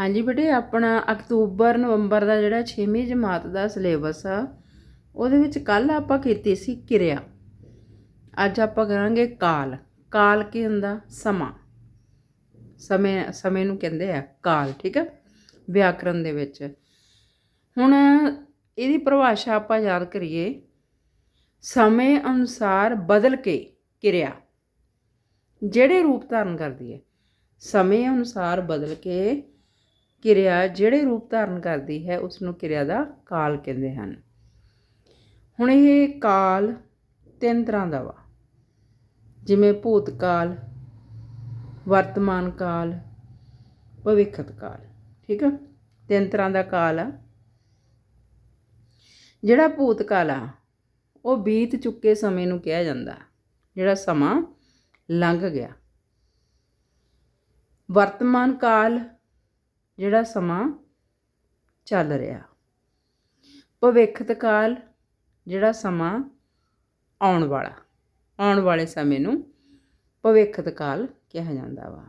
ਹਾਂਜੀ ਬੇਟੇ, ਆਪਣਾ ਅਕਤੂਬਰ, ਨਵੰਬਰ ਦਾ ਜਿਹੜਾ 6ਵੀਂ ਜਮਾਤ ਦਾ ਸਿਲੇਬਸ ਆ, ਉਹਦੇ ਵਿੱਚ ਕੱਲ ਆਪਾਂ ਕੀਤੀ ਸੀ ਕਿਰਿਆ। ਅੱਜ ਆਪਾਂ ਕਰਾਂਗੇ ਕਾਲ। ਕਾਲ ਕੀ ਹੁੰਦਾ? ਸਮਾਂ। ਸਮੇਂ ਸਮੇਂ ਨੂੰ ਕਹਿੰਦੇ ਆ ਕਾਲ, ਠੀਕ ਆ? ਵਿਆਕਰਨ ਦੇ ਵਿੱਚ। ਹੁਣ ਇਹਦੀ ਪਰਿਭਾਸ਼ਾ ਆਪਾਂ ਯਾਦ ਕਰੀਏ। ਸਮੇਂ ਅਨੁਸਾਰ ਬਦਲ ਕੇ ਕਿਰਿਆ। ਜਿਹੜੇ ਰੂਪ ਧਾਰਨ ਕਰਦੀ ਹੈ। ਸਮੇਂ ਅਨੁਸਾਰ ਬਦਲ ਕੇ ਕਿਰਿਆ ਜਿਹੜੇ ਰੂਪ ਧਾਰਨ ਕਰਦੀ ਹੈ ਉਸ ਨੂੰ ਕਿਰਿਆ ਦਾ ਕਾਲ ਕਹਿੰਦੇ ਹਨ। ਹੁਣ ਇਹ ਕਾਲ ਤਿੰਨ ਤਰ੍ਹਾਂ ਦਾ ਵਾ। ਜਿਵੇਂ ਭੂਤ ਕਾਲ, ਵਰਤਮਾਨ ਕਾਲ, ਭਵਿੱਖਤ ਕਾਲ, ਠੀਕ ਆ? ਤਿੰਨ ਤਰ੍ਹਾਂ ਦਾ ਕਾਲ ਆ। ਜਿਹੜਾ ਭੂਤ ਕਾਲ ਆ, ਉਹ ਬੀਤ ਚੁੱਕੇ ਸਮੇਂ ਨੂੰ ਕਿਹਾ ਜਾਂਦਾ। ਜਿਹੜਾ ਸਮਾਂ ਲੰਘ ਗਿਆ। ਵਰਤਮਾਨ ਕਾਲ ਜਿਹੜਾ ਸਮਾਂ ਚੱਲ ਰਿਹਾ। ਭਵਿੱਖਤ ਕਾਲ ਜਿਹੜਾ ਸਮਾਂ ਆਉਣ ਵਾਲਾ, ਆਉਣ ਵਾਲੇ ਸਮੇਂ ਨੂੰ ਭਵਿੱਖਤ ਕਾਲ ਕਿਹਾ ਜਾਂਦਾ ਵਾ।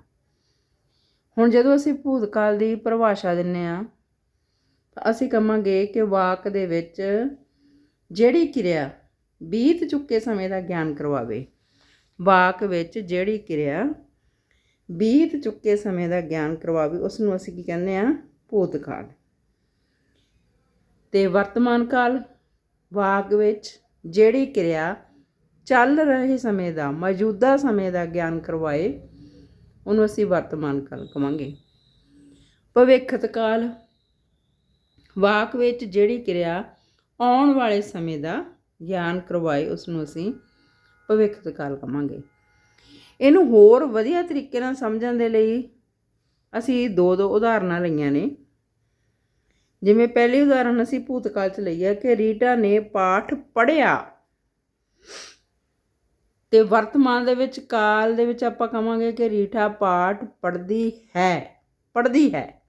ਹੁਣ ਜਦੋਂ ਅਸੀਂ ਭੂਤ ਕਾਲ ਦੀ ਪਰਿਭਾਸ਼ਾ ਦਿੰਨੇ ਆ, ਤਾਂ ਅਸੀਂ ਕਹਾਂਗੇ ਕਿ ਵਾਕ ਦੇ ਵਿੱਚ ਜਿਹੜੀ ਕਿਰਿਆ ਬੀਤ ਚੁੱਕੇ ਸਮੇਂ ਦਾ ਗਿਆਨ ਕਰਵਾਵੇ, ਵਾਕ ਵਿੱਚ ਜਿਹੜੀ ਕਿਰਿਆ ਬੀਤ ਚੁੱਕੇ ਸਮੇਂ ਦਾ ਗਿਆਨ ਕਰਵਾਵੇ ਉਸ ਨੂੰ ਅਸੀਂ ਕੀ ਕਹਿੰਦੇ ਆ ਭੂਤ ਕਾਲ ਤੇ ਵਰਤਮਾਨ ਕਾਲ, ਵਾਕ ਵਿੱਚ ਜਿਹੜੀ ਕਿਰਿਆ ਚੱਲ ਰਹੇ ਸਮੇਂ ਦਾ, ਮੌਜੂਦਾ ਸਮੇਂ ਦਾ ਗਿਆਨ ਕਰਵਾਏ, ਉਹਨੂੰ ਅਸੀਂ ਵਰਤਮਾਨ ਕਾਲ ਕਵਾਂਗੇ। ਭਵਿੱਖਤ ਕਾਲ, ਵਾਕ ਵਿੱਚ ਜਿਹੜੀ ਕਿਰਿਆ ਆਉਣ ਵਾਲੇ ਸਮੇਂ ਦਾ ਗਿਆਨ ਕਰਵਾਏ ਉਸ ਨੂੰ ਅਸੀਂ ਭਵਿੱਖਤ ਕਾਲ ਕਵਾਂਗੇ। ਇਹਨੂੰ ਹੋਰ ਵਧੀਆ ਤਰੀਕੇ ਨਾਲ ਸਮਝਣ ਦੇ ਲਈ ਅਸੀਂ ਦੋ ਦੋ ਉਦਾਹਰਨਾਂ ਲਈਆਂ ਨੇ। ਜਿਵੇਂ ਪਹਿਲੀ ਉਦਾਹਰਨ ਅਸੀਂ ਭੂਤਕਾਲ ਚ ਲਈ ਹੈ ਕਿ ਰੀਟਾ ਨੇ ਪਾਠ ਪੜ੍ਹਿਆ ਤੇ ਵਰਤਮਾਨ ਦੇ ਵਿੱਚ ਕਾਲ ਦੇ ਵਿੱਚ ਆਪਾਂ ਕਵਾਂਗੇ ਕਿ ਰੀਟਾ ਪਾਠ ਪੜ੍ਹਦੀ ਹੈ ਪੜ੍ਹਦੀ ਹੈ।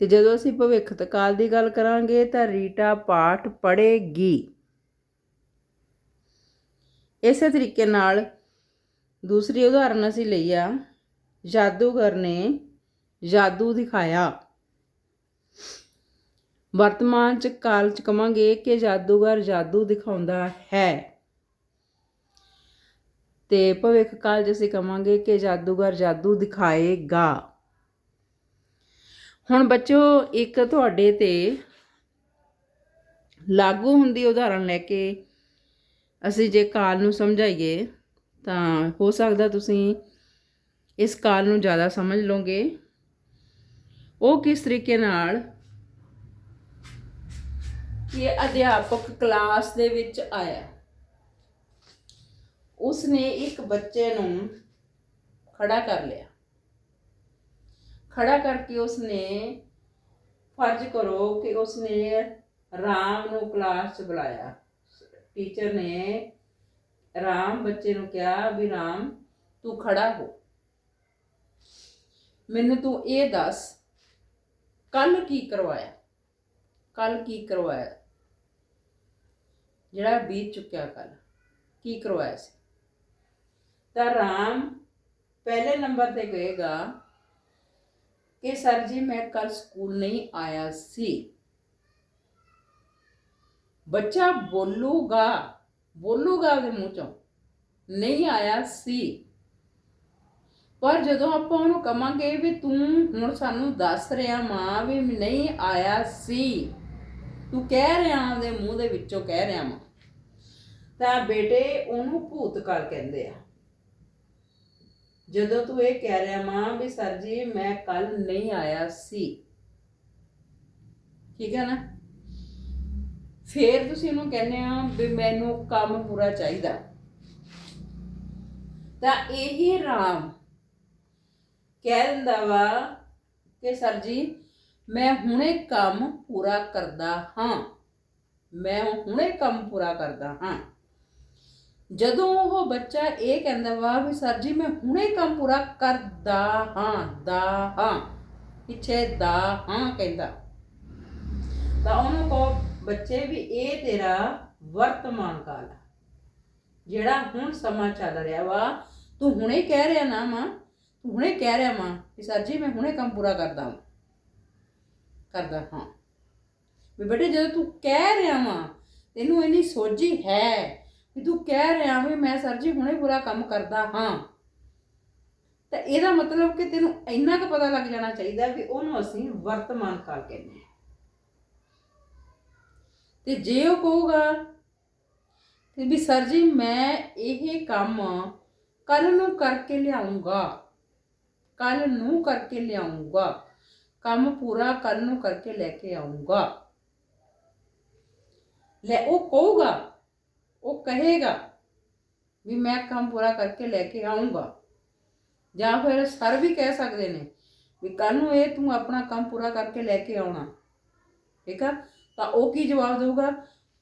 ਤੇ ਜਦੋਂ ਅਸੀਂ ਭਵਿੱਖ ਕਾਲ ਦੀ ਗੱਲ ਕਰਾਂਗੇ ਤਾਂ ਰੀਟਾ ਪਾਠ ਪੜ੍ਹੇਗੀ। ਇਸੇ ਤਰੀਕੇ ਨਾਲ ਦੂਸਰੀ ਉਦਾਹਰਨ ਅਸੀਂ ਲਈ ਆ। ਜਾਦੂਗਰ ਨੇ ਜਾਦੂ ਦਿਖਾਇਆ। ਵਰਤਮਾਨ ਚ ਕਾਲ ਚ ਕਵਾਂਗੇ ਕਿ ਜਾਦੂਗਰ ਜਾਦੂ ਦਿਖਾਉਂਦਾ ਹੈ। ਤੇ ਭਵਿੱਖ ਕਾਲ ਚ ਅਸੀਂ ਕਵਾਂਗੇ ਕਿ ਜਾਦੂਗਰ ਜਾਦੂ ਦਿਖਾਏਗਾ। ਹੁਣ ਬੱਚੋ, ਇੱਕ ਤੁਹਾਡੇ ਤੇ ਲਾਗੂ ਹੁੰਦੀ ਉਦਾਹਰਣ ਲੈ ਕੇ ਅਸੀਂ ਜੇ ਕਾਲ ਨੂੰ ਸਮਝਾਈਏ ਤਾਂ ਹੋ ਸਕਦਾ ਤੁਸੀਂ ਇਸ ਕਾਲ ਨੂੰ ਜ਼ਿਆਦਾ ਸਮਝ ਲਓਗੇ। ਉਹ ਕਿਸ ਤਰੀਕੇ ਨਾਲ? ਕਿ ਅਧਿਆਪਕ ਕਲਾਸ ਦੇ ਵਿੱਚ ਆਇਆ। ਉਸਨੇ ਇੱਕ ਬੱਚੇ ਨੂੰ ਖੜਾ ਕਰ ਲਿਆ। ਖੜਾ ਕਰਕੇ ਉਸਨੇ ਫਰਜ਼ ਕਰੋ ਕਿ ਉਸਨੇ ਰਾਮ ਨੂੰ ਕਲਾਸ 'ਚ ਬੁਲਾਇਆ। ਟੀਚਰ ਨੇ ਰਾਮ ਬੱਚੇ ਨੂੰ ਕਿਹਾ ਵੀ ਰਾਮ, ਤੂੰ ਖੜਾ ਹੋ। ਮੈਨੂੰ ਤੂੰ ਇਹ ਦੱਸ ਕੱਲ ਕੀ ਕਰਵਾਇਆ? ਕੱਲ ਕੀ ਕਰਵਾਇਆ? ਜਿਹੜਾ ਬੀਤ ਚੁੱਕਿਆ ਕੱਲ ਕੀ ਕਰਵਾਇਆ ਸੀ? ਤਾਂ ਰਾਮ ਪਹਿਲੇ ਨੰਬਰ ਤੇ ਕਹੇਗਾ ਕਿ ਸਰ ਜੀ, ਮੈਂ ਕੱਲ ਸਕੂਲ ਨਹੀਂ ਆਇਆ ਸੀ। ਬੱਚਾ ਬੋਲੂਗਾ। ਬੋਲੂਗਾ ਉਹਦੇ ਮੂੰਹ ਚੋਂ। ਨਹੀਂ ਆਇਆ ਸੀ। ਪਰ ਜਦੋਂ ਆਪਾਂ ਉਹਨੂੰ ਕਵਾਂਗੇ ਵੀ ਤੂੰ ਹੁਣ ਸਾਨੂੰ ਦੱਸ ਰਿਹਾ ਮਾਂ ਵੀ ਨਹੀਂ ਆਇਆ ਸੀ, ਤੂੰ ਕਹਿ ਰਿਹਾ ਉਹਦੇ ਮੂੰਹ ਦੇ ਵਿੱਚੋਂ ਕਹਿ ਰਿਹਾ ਮਾਂ। ਤਾਂ ਬੇਟੇ ਉਹਨੂੰ ਭੂਤਕਾਲ ਕਹਿੰਦੇ ਆ। ਜਦੋਂ ਤੂੰ ਇਹ ਕਹਿ ਰਿਹਾ ਮਾਂ ਵੀ ਸਰ ਜੀ ਮੈਂ ਕੱਲ ਨਹੀਂ ਆਇਆ ਸੀ। ਠੀਕ ਹੈ ਨਾ? ਫੇਰ ਤੁਸੀਂ ਉਹਨੂੰ ਕਹਿੰਦੇ ਆ ਵੀ ਮੈਨੂੰ ਕੰਮ ਪੂਰਾ ਚਾਹੀਦਾ। ਤਾਂ ਇਹੀ ਰਾਮ ਕਹਿ ਦਿੰਦਾ ਵਾ ਕਿ ਸਰ ਜੀ, ਮੈਂ ਹੁਣੇ ਕੰਮ ਪੂਰਾ ਕਰਦਾ ਹਾਂ। ਮੈਂ ਹੁਣੇ ਕੰਮ ਪੂਰਾ ਕਰਦਾ ਹਾਂ। ਜਦੋਂ ਉਹ ਬੱਚਾ ਇਹ ਕਹਿੰਦਾ ਵਾ ਵੀ ਸਰ ਜੀ, ਮੈਂ ਹੁਣੇ ਕੰਮ ਪੂਰਾ ਕਰਦਾ ਹਾਂ, ਦਾ ਹਾਂ, ਪਿੱਛੇ ਦਾ ਹਾਂ ਕਹਿੰਦਾ। ਤਾਂ ਉਹਨੂੰ ਕਹੋ ਬੱਚੇ ਵੀ ਇਹ ਤੇਰਾ ਵਰਤਮਾਨ ਕਾਲ ਆ। ਜਿਹੜਾ ਹੁਣ ਸਮਾਂ ਚੱਲ ਰਿਹਾ ਵਾ, ਤੂੰ ਹੁਣੇ ਕਹਿ ਰਿਹਾ ਨਾ ਮਾਂ, ਤੂੰ ਹੁਣੇ ਕਹਿ ਰਿਹਾ ਮਾਂ ਕਿ ਸਰ ਜੀ, ਮੈਂ ਹੁਣੇ ਕੰਮ ਪੂਰਾ ਕਰਦਾ ਹਾਂ ਕਰਦਾ ਹਾਂ। ਵੀ ਬੇਟੇ ਜਦੋਂ ਤੂੰ ਕਹਿ ਰਿਹਾ ਮਾਂ ਤੈਨੂੰ ਇੰਨੀ ਸੋਝੀ ਹੈ ਵੀ ਤੂੰ ਕਹਿ ਰਿਹਾ ਵੀ ਮੈਂ ਸਰ ਜੀ ਹੁਣੇ ਪੂਰਾ ਕੰਮ ਕਰਦਾ ਹਾਂ। ਤਾਂ ਇਹਦਾ ਮਤਲਬ ਕਿ ਤੈਨੂੰ ਇੰਨਾ ਕੁ ਪਤਾ ਲੱਗ ਜਾਣਾ ਚਾਹੀਦਾ ਵੀ ਉਹਨੂੰ ਅਸੀਂ ਵਰਤਮਾਨ ਕਾਲ ਕਹਿੰਦੇ ਹਾਂ। ਤੇ ਜੇ ਉਹ ਕਹੂਗਾ ਤੇ ਵੀ ਸਰ ਜੀ, ਮੈਂ ਇਹ ਕੰਮ ਕੱਲ ਨੂੰ ਕਰਕੇ ਲਿਆਉਂਗਾ ਕੱਲ ਨੂੰ ਕਰਕੇ ਲਿਆਉਂਗਾ, ਕੰਮ ਪੂਰਾ ਕੱਲ ਨੂੰ ਕਰਕੇ ਲੈ ਕੇ ਆਉਂਗਾ। ਲੈ ਉਹ ਕਹੂਗਾ, ਉਹ ਕਹੇਗਾ ਵੀ ਮੈਂ ਕੰਮ ਪੂਰਾ ਕਰਕੇ ਲੈ ਕੇ ਆਉਂਗਾ। ਜਾਂ ਫਿਰ ਸਰ ਵੀ ਕਹਿ ਸਕਦੇ ਨੇ ਵੀ ਕੱਲ ਨੂੰ ਇਹ ਤੂੰ ਆਪਣਾ ਕੰਮ ਪੂਰਾ ਕਰਕੇ ਲੈ ਕੇ ਆਉਣਾ। ਠੀਕ ਆ? ਤਾਂ ਉਹ ਕੀ ਜਵਾਬ ਦੇਊਗਾ?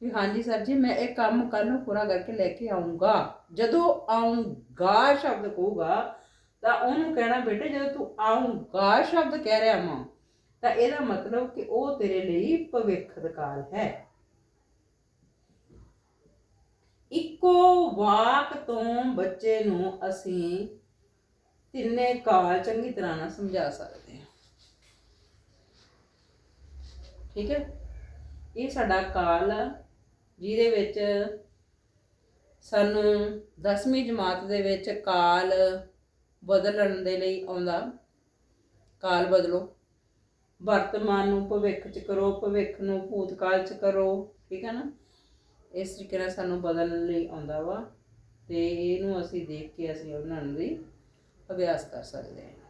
ਵੀ ਹਾਂਜੀ ਸਰ ਜੀ, ਮੈਂ ਇਹ ਕੰਮ ਕੱਲ ਨੂੰ ਪੂਰਾ ਕਰਕੇ ਲੈ ਕੇ ਆਉਂਗਾ ਜਦੋਂ ਆਉਂਗਾ ਸ਼ਬਦ ਕਹੂਗਾ, ਤਾਂ ਉਹਨੂੰ ਕਹਿਣਾ ਬੇਟੇ, ਜਦੋਂ ਤੂੰ ਆਉਂਗਾ ਸ਼ਬਦ ਕਹਿ ਰਿਹਾ ਮਾਂ ਤਾਂ ਇਹਦਾ ਮਤਲਬ ਕਿ ਉਹ ਤੇਰੇ ਲਈ ਭਵਿੱਖ ਕਾਲ ਹੈ। ਇੱਕੋ ਵਾਕ ਤੋਂ ਬੱਚੇ ਨੂੰ ਅਸੀਂ ਤਿੰਨੇ ਕਾਲ ਚੰਗੀ ਤਰ੍ਹਾਂ ਨਾਲ ਸਮਝਾ ਸਕਦੇ ਹਾਂ। ਠੀਕ ਹੈ? ਇਹ ਸਾਡਾ ਕਾਲ ਆ, ਜਿਹਦੇ ਵਿੱਚ ਸਾਨੂੰ 10ਵੀਂ ਜਮਾਤ ਦੇ ਵਿੱਚ ਕਾਲ ਬਦਲਣ ਦੇ ਲਈ ਆਉਂਦਾ। ਕਾਲ ਬਦਲੋ। ਵਰਤਮਾਨ ਨੂੰ ਭਵਿੱਖ ਚ ਕਰੋ, ਭਵਿੱਖ ਨੂੰ ਭੂਤਕਾਲ ਚ ਕਰੋ, ਠੀਕ ਹੈ ਨਾ? ਇਸ ਤਰੀਕੇ ਨਾਲ ਸਾਨੂੰ ਬਦਲਣ ਲਈ ਆਉਂਦਾ ਵਾ ਤੇ ਇਹਨੂੰ ਅਸੀਂ ਦੇਖ ਕੇ ਅਸੀਂ ਉਹਨਾਂ ਨੂੰ ਅਭਿਆਸ ਕਰ ਸਕਦੇ ਹਾਂ।